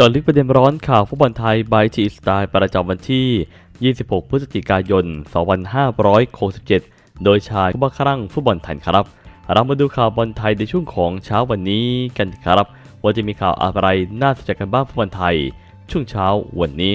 จอลึกประเด็นร้อนข่าวฟุตบอลไทยบายทีสไตล์ประจำวันที่ 26 พฤศจิกายน 2567 โดยชายผู้บังคับฟุตบอลไทยครับ เรามาดูข่าวบอลไทยในช่วงของเช้าวันนี้กันครับ ว่าจะมีข่าวอะไรน่าสนใจกันบ้างฟุตบอลไทย ช่วงเช้าวันนี้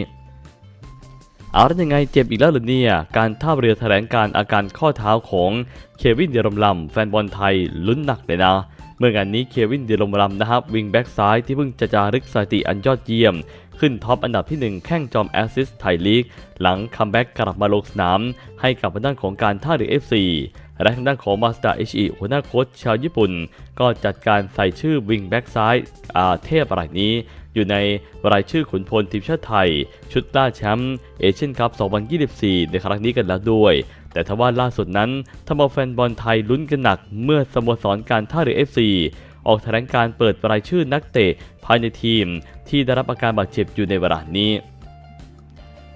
เอาแล้วยังไงเจ็บอีกแล้วเหรือเนี่ย การท่าเรือแถลงการอาการข้อเท้าของเควินเดรมลัมแฟนบอลไทยลุ้นหนักเลยนะ เมื่องานนี้เควินเดลมรัมนะครับวิงแบ็กซ้ายที่เพิ่งจะจารึกสถิติอันยอดเยี่ยม ขึ้นท็อปอันดับที่ 1 แข้งจอมแอสซิสไทยลีก หลังคัมแบ็กกลับมาลงสนาม ให้กับทางด้านของการท่าเรือ FC และทางด้านของมาสตาเอชิหัวหน้าโค้ชชาวญี่ปุ่น ก็จัดการใส่ชื่อวิงแบ็กซ้ายอาเทพรายนี้ อยู่ในรายชื่อขุนพลทีมชาติไทย ชุดล่าแชมป์เอเชียนคัพ 2024 ในครั้งนี้กันแล้วด้วย แต่ทว่าล่าสุดนั้นทำเอาแฟนบอลไทยลุ้นกันหนักเมื่อสโมสรการท่าเรือ FC ออกแถลงการเปิดรายชื่อนักเตะภายในทีม ที่ได้รับอาการบาดเจ็บอยู่ในเวลานี้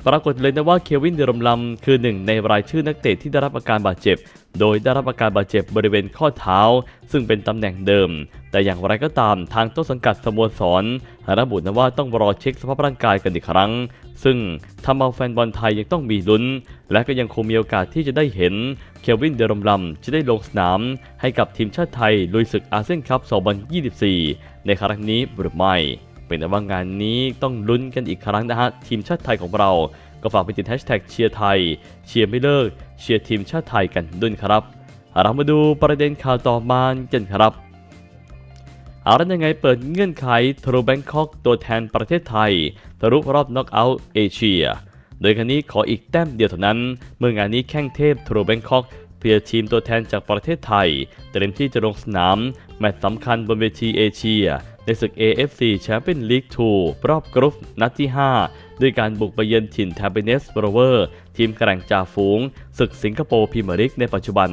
ปรากฏเลยนะว่าเควินเดรมลัมคือหนึ่งในรายชื่อนักเตะที่ได้รับอาการบาดเจ็บ โดยได้รับอาการบาดเจ็บบริเวณข้อเท้า ซึ่งเป็นตำแหน่งเดิม แต่อย่างไรก็ตามทางต้นสังกัดสโมสรระบุนะว่าต้องรอเช็คสภาพร่างกายกันอีกครั้ง ซึ่งทำเอาแฟนบอลไทยยังต้องมีลุ้น และก็ยังคงมีโอกาสที่จะได้เห็นเควินเดรมลัมจะได้ลงสนาม ให้กับทีมชาติไทยลุยศึกอาเซียนคัพ 2024 ในครั้งนี้หรือไม่ เป็นแต่ว่างานนี้ต้องลุ้นกันอีกครั้งนะฮะทีมชาติไทยของเรา ก็ฝากไปติดแฮชแท็กเชียร์ไทย เชียร์ไม่เลิก เชียร์ทีมชาติไทยกันด้วยครับ เรามาดูประเด็นข่าวต่อมากันครับเอาแล้วยังไงเปิดเงื่อนไขทรูแบงคอกตัวแทนประเทศไทยทะลุรอบน็อกเอาท์เอเชีย โดยครั้นี้ขออีกแต้มเดียวเท่านั้น เมื่องานนี้แข้งเทพทรูแบงคอกเพื่อทีมตัวแทนจากประเทศไทย เตรียมที่จะลงสนาม แมตช์สำคัญบนเวทีเอเชีย ในศึก AFC Champions League 2 รอบกรุ๊ปนัดที่ 5 ด้วยการบุกไปเยือนถิ่นแทมเปเนสโรเวอร์ ทีมแกร่งจ่าฝูง ศึกสิงคโปร์พรีเมียร์ลีกในปัจจุบัน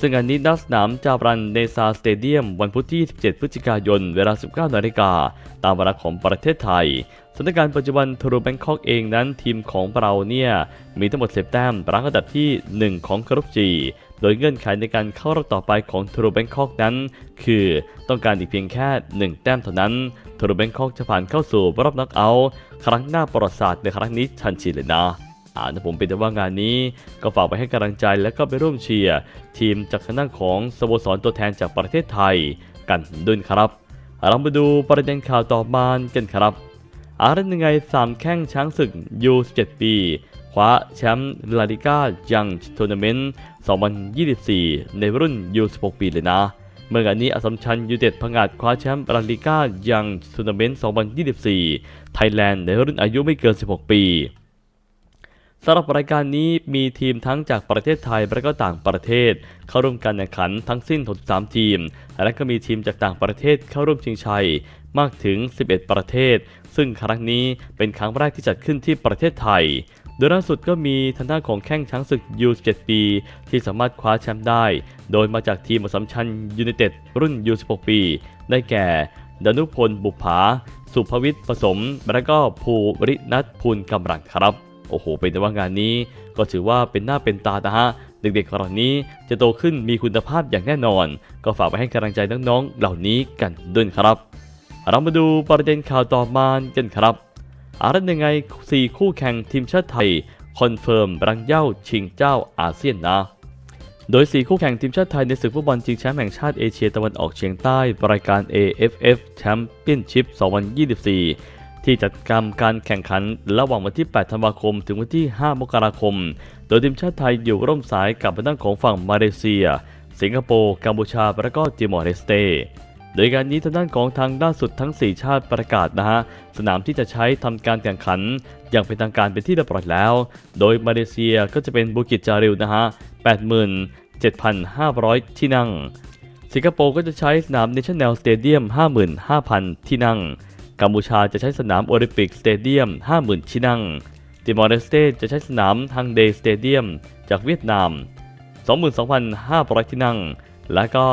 ซึ่งอันนี้นัดสนามจารันเนซาสเตเดียม วันพุธที่ 17 พฤศจิกายน เวลา 19นาฬิกาตามเวลาของประเทศไทยสถานการณ์ปัจจุบันทรูแบงคอกเองนั้นทีมของเราเนี่ยมีทั้งหมด10แต้มรั้งอันดับที่ 1 ของกรุ๊ปจี โดยเงื่อนไขในการเข้ารอบต่อไปของทรูแบงคอกนั้น คือต้องการอีกเพียงแค่ 1 แต้มเท่านั้นทรูแบงคอกจะผ่านเข้าสู่รอบน็อกเอาท์ครั้งหน้าประวัติศาสตร์ในครั้งนี้ทันทีเลยนะอ่านะผมเป็นแต่ว่างานนี้ ก็ฝากไปให้กำลังใจและก็ไปร่วมเชียร์ทีมจากทางด้านของสโมสรตัวแทนจากประเทศไทยกันด้วยครับเรามาดูประเด็นข่าวต่อมากันครับอาร์ยังไงสามแข้งช้างศึกยู17ปี คว้าแชมป์ลาลิก้ายังทัวร์นาเมนต์ 2024 ในรุ่นยู16 ปีเลยนะ เมื่องานนี้อสมชัญยูเต็ดพังอาจคว้าแชมป์ลาลิก้ายังทัวร์นาเมนต์ 2024 ไทยแลนด์ในรุ่นอายุไม่เกิน 16 ปีสำหรับรายการนี้มีทีมทั้งจากประเทศไทยและก็ต่างประเทศ เข้าร่วมการแข่งขันทั้งสิ้น 63 ทีม และก็มีทีมจากต่างประเทศเข้าร่วมชิงชัย มากถึง 11 ประเทศ ซึ่งครั้งนี้เป็นครั้งแรกที่จัดขึ้นที่ประเทศไทย โดยล่าสุดก็มีทางด้านของแข้งช้างศึกยู17ปี ที่สามารถคว้าแชมป์ได้ โดยมาจากทีมสัมชัญยูไนเต็ดรุ่นยู16ปี ได้แก่ ดนุพลบุภา สุภวิทย์ผสม และก็ภูรินัทพูลกำลังครับ โอ้โห เป็นแต่ว่างานนี้ ก็ถือว่าเป็นหน้าเป็นตานะฮะเด็กๆเหล่านี้จะโตขึ้นมีคุณภาพอย่างแน่นอน ก็ฝากไปให้กำลังใจน้องๆเหล่านี้กันด้วยครับ เรามาดูประเด็นข่าวต่อมากันครับอารันยังไง 4 คู่แข่งทีมชาติไทย คอนเฟิร์มรังเย่าชิงเจ้าอาเซียนนะ โดย 4 คู่แข่งทีมชาติไทยในศึกฟุตบอลชิงแชมป์แห่งชาติเอเชียตะวันออกเฉียงใต้รายการ AFF Championship 2024 ที่จัดกรรมการแข่งขันระหว่างวันที่ 8 ธันวาคม ถึงวันที่ 5 มกราคม โดยทีมชาติไทยอยู่ร่วมสายกับทางด้าของฝั่งมาเลเซีย สิงคโปร์ กัมพูชา และก็ติมอร์เลสเต โดยการนี้ทางด้านของทางด้านสุดทั้ง 4 ชาติประกาศนะฮะสนามที่จะใช้ทำการแข่งขัน อย่างเป็นทางการเป็นที่เรียบร้อยแล้ว โดยมาเลเซียก็จะเป็นบูกิจจาริวนะฮะ87,500 ที่นั่ง สิงคโปร์ก็จะใช้สนาม National Stadium 55,000 ที่นั่ง กัมพูชาจะใช้สนามโอลิมปิกสเตเดียม50,000 ที่นั่ง ติมอร์เลสเตจะใช้สนามฮังเดย์สเตเดียมจากเวียดนาม 22,500 ที่นั่ง และก็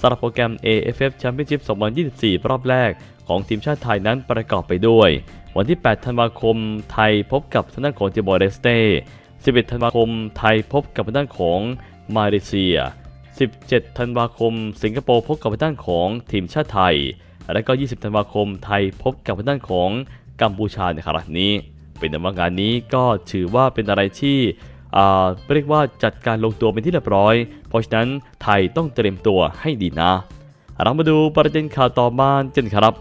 สำหรับโปรแกรม AFF Championship 2024 รอบแรกของทีมชาติไทยนั้นประกอบไปด้วย วันที่ 8 ธันวาคมไทยพบกับทางด้านของติมอร์เลสเต้ 11 ธันวาคมไทยพบกับทางด้านของมาเลเซีย 17 ธันวาคม สิงคโปร์พบกับทางด้านของทีมชาติไทย และก็ 20 ธันวาคมไทยพบกับทางด้านของกัมพูชาในครั้งนี้ เป็นแต่ว่างานนี้ก็ถือว่าเป็นอะไรที่ เรียกว่าจัดการลงตัวเป็นที่เรียบร้อย เพราะฉะนั้นไทยต้องเตรียมตัวให้ดีนะ เรามาดูประเด็นข่าวต่อมากันครับ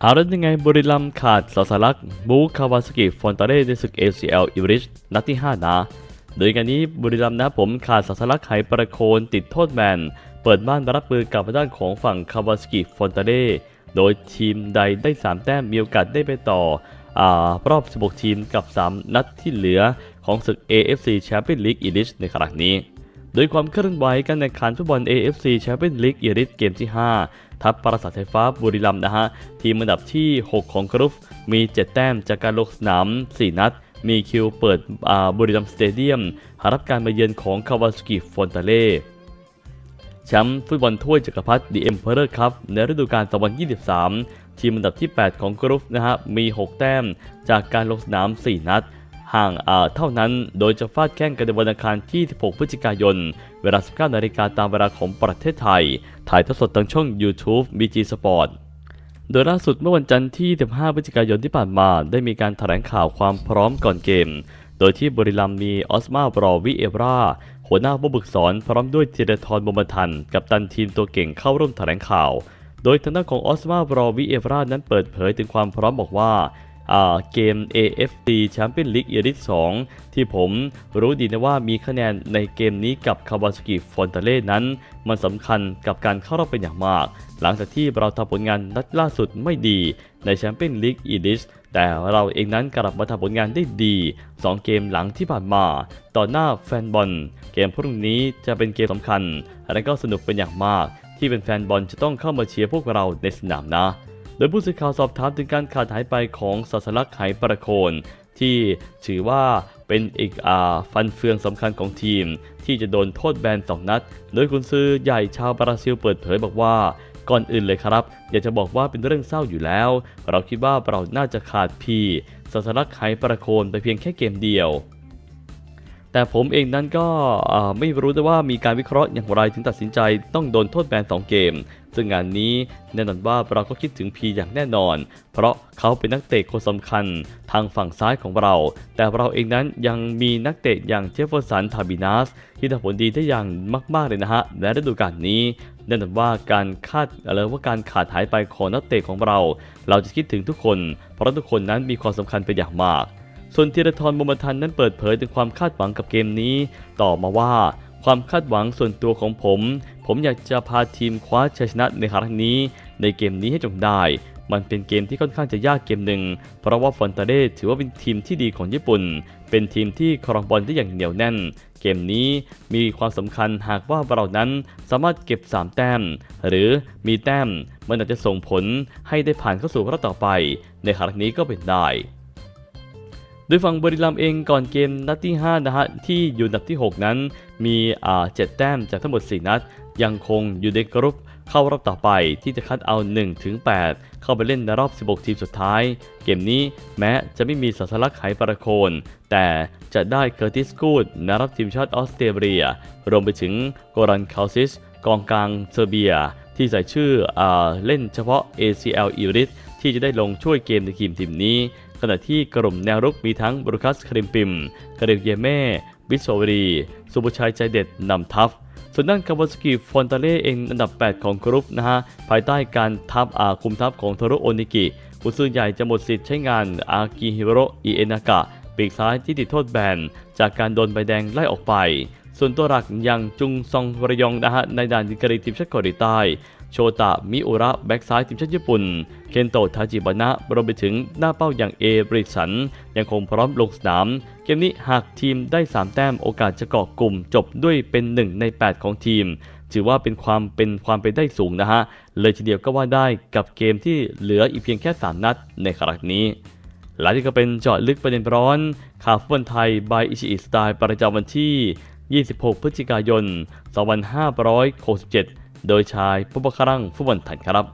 เอาแล้วยังไงบุรีรัมย์ขาดสาสลักบูคาวาสกิฟอนตาเร่ในศึก ACL อิริชนัดที่ 5 นะ โดยงานนี้บุรีรัมย์นะผมขาดสาสลักไหประโคนติดโทษแบนเปิดบ้านรับมือกับด้านของฝั่งคาวาสกิฟอนตาเร่โดยทีมใดได้ 3 แต้มมีโอกาสได้ไปต่อ รอบ 16 ทีมกับ 3 นัดที่เหลือของศึก AFC Champions League e l i t e ในครั้งนี้ โดยความเคลื่อนไหวการแข่งขันฟุตบอล AFC Champions League e l i t e เกมที่ 5 ทัพปราสาทไฟฟ้าบุรีรัมย์นะฮะ ทีมอันดับที่ 6 ของกรุ๊ปมี 7 แต้มจากการลงสนาม 4 นัด มีคิวเปิดบุรีรัมย์สเตเดียมหารับการมาเยือนของคาวาสกิฟอนตาเล่แชมป์ฟุตบอลถ้วยจักรพรรดิ The Emperor Cup ในฤดูกาล2023 ทีมอันดับที่ 8 ของกรุ๊ปนะฮะมี 6 แต้มจากการลงสนาม 4 นัด ห่างเท่านั้นโดยจะฟาดแข่งกันในวันอังคารที่ 16 พฤศจิกายน เวลา 19นาฬิกาตามเวลาของประเทศไทย ถ่ายทอดสดทางช่อง YouTube BG Sport โดยล่าสุดเมื่อวันจันทร์ที่ 15 พฤศจิกายนที่ผ่านมา ได้มีการแถลงข่าวความพร้อมก่อนเกม โดยที่บริลัมย์มีออสมาบรอวิเอราหัวหน้าผู้ฝึกสอนพร้อมด้วยเจเดทรบมทัน กับตันทีมตัวเก่งเข้าร่วมแถลงข่าว โดยทางด้านของออสมาบรอวิเอรานั้นเปิดเผยถึงความพร้อมบอกว่าเกม AFC Champions League e l i t e 2 ที่ผมรู้ดีนะว่ามีคะแนนในเกมนี้กับคาวาสกิฟอนเตเล่นั้น มันสำคัญกับการเข้ารอบเป็นอย่างมาก หลังจากที่เราทำผลงานนัดล่าสุดไม่ดีในแชมเปี้ยนลีกอีลิสแต่เราเองนั้นกลับมาทำผลงานได้ดี 2 เกมหลังที่ผ่านมา ต่อหน้าแฟนบอล เกมพรุ่งนี้จะเป็นเกมสำคัญ และก็สนุกเป็นอย่างมาก ที่เป็นแฟนบอลจะต้องเข้ามาเชียร์พวกเราในสนามนะ โดยผู้สื่อข่าวสอบถามถึงการขาดหายไปของศาสลักไหประโคน ที่ถือว่าเป็นอีกอาฟันเฟืองสำคัญของทีม ที่จะโดนโทษแบน2นัด โดยคุณซื้อใหญ่ชาวบราซิลเปิดเผยบอกว่าก่อนอื่นเลยครับ อยากจะบอกว่าเป็นเรื่องเศร้าอยู่แล้ว เราคิดว่าเราน่าจะขาดพีศาสลักไหประโคนไปเพียงแค่เกมเดียว แต่ผมเองนั้นก็ไม่รู้แต่ว่ามีการวิเคราะห์อย่างไรถึงตัดสินใจต้องโดนโทษแบน 2 เกม ซึ่งงานนี้แน่นอนว่าเราก็คิดถึงพีอย่างแน่นอน เพราะเขาเป็นนักเตะคนสำคัญทางฝั่งซ้ายของเรา แต่เราเองนั้นยังมีนักเตะอย่างเจฟเฟอร์สัน ทาบินัสที่ทำผลดีได้อย่างมากๆเลยนะฮะในฤดูกาลนี้แน่นอนว่าการคาดอะไรว่าการขาดหายไปของนักเตะของเรา เราจะคิดถึงทุกคน เพราะทุกคนนั้นมีความสำคัญเป็นอย่างมาก ส่วนธีรทรบุญมาทันนั้นเปิดเผยถึงความคาดหวังกับเกมนี้ ต่อมาว่า ความคาดหวังส่วนตัวของผม ผมอยากจะพาทีมคว้าชัยชนะในครั้งนี้ ในเกมนี้ให้จงได้ มันเป็นเกมที่ค่อนข้างจะยากเกมหนึ่ง เพราะว่าฟอนตาเดถือว่าเป็นทีมที่ดีของญี่ปุ่น เป็นทีมที่ครองบอลได้อย่างเหนียวแน่น เกมนี้มีความสำคัญหากว่าเรานั้นสามารถเก็บ 3 แต้ม หรือมีแต้มมันอาจจะส่งผลให้ได้ผ่านเข้าสู่รอบต่อไป ในครั้งนี้ก็เป็นได้ โดยฝั่งบริลัมเองก่อนเกมนัดที่ 5 นะฮะที่อยู่อันดับที่ 6 นั้น มีอ่า7แต้มจากทั้งหมด 4 นัด ยังคงอยู่ในกรุ๊ปเข้ารอบต่อไปที่จะคัดเอา1ถึง8เข้าไปเล่นในรอบ 16 ทีมสุดท้าย เกมนี้แม้จะไม่มีสัสลักไหประโคน แต่จะได้เคอร์ติสกูดนักรับทีมชาติออสเตรเลีย รวมไปถึงโกรันคาซิสกองกลางเซอร์เบีย ที่ใส่ชื่ออาเล่นเฉพาะ ACL อีริสที่จะได้ลงช่วยเกมในทีมทีมนี้ ขณะที่กลุ่มแนวรุกมีทั้งบรูคัสคริมปิมกาเรลเยเม่ บิสโซวรี สุภชัยใจเด็ดนำทัพ ส่วนด้านคาวาสกิฟอนตาเล่เองอันดับ 8 ของกรุ๊ปนะฮะ ภายใต้การทัพอาคุมทัพของโทโรโอนิกิกุนซือใหญ่จะหมดสิทธิ์ใช้งานอากิฮิโรอิเอนากะปีกซ้ายที่ติดโทษแบน จากการโดนใบแดงไล่ออกไป ส่วนตัวหลักอย่างจุงซองระยองนะฮะในด่านดีกรีทีมชาติเกาหลีใต้ โชตะ มิอุระ แบ็กซ้ายทีมชาติญี่ปุ่น เคนโตะ ทาจิบานะ รวมไปถึงหน้าเป้าอย่างเอบริสัน ยังคงพร้อมลงสนาม เกมนี้หากทีมได้ 3 แต้มโอกาสจะเกาะกลุ่มจบด้วยเป็น 1 ใน 8 ของทีม ถือว่าเป็นความเป็นความเป็นได้สูงนะฮะ เลยทีเดียวก็ว่าได้กับเกมที่เหลืออีกเพียงแค่ 3 นัดในครั้งนี้หลังจากก็เป็นเจาะลึกประเด็นร้อน ข่าวฟุตบอลไทยบายอิชิอิสไตล์ประจำวันที่ 26 พฤศจิกายน 2567 โดยชายผู้บังคังฟุบันทันครับ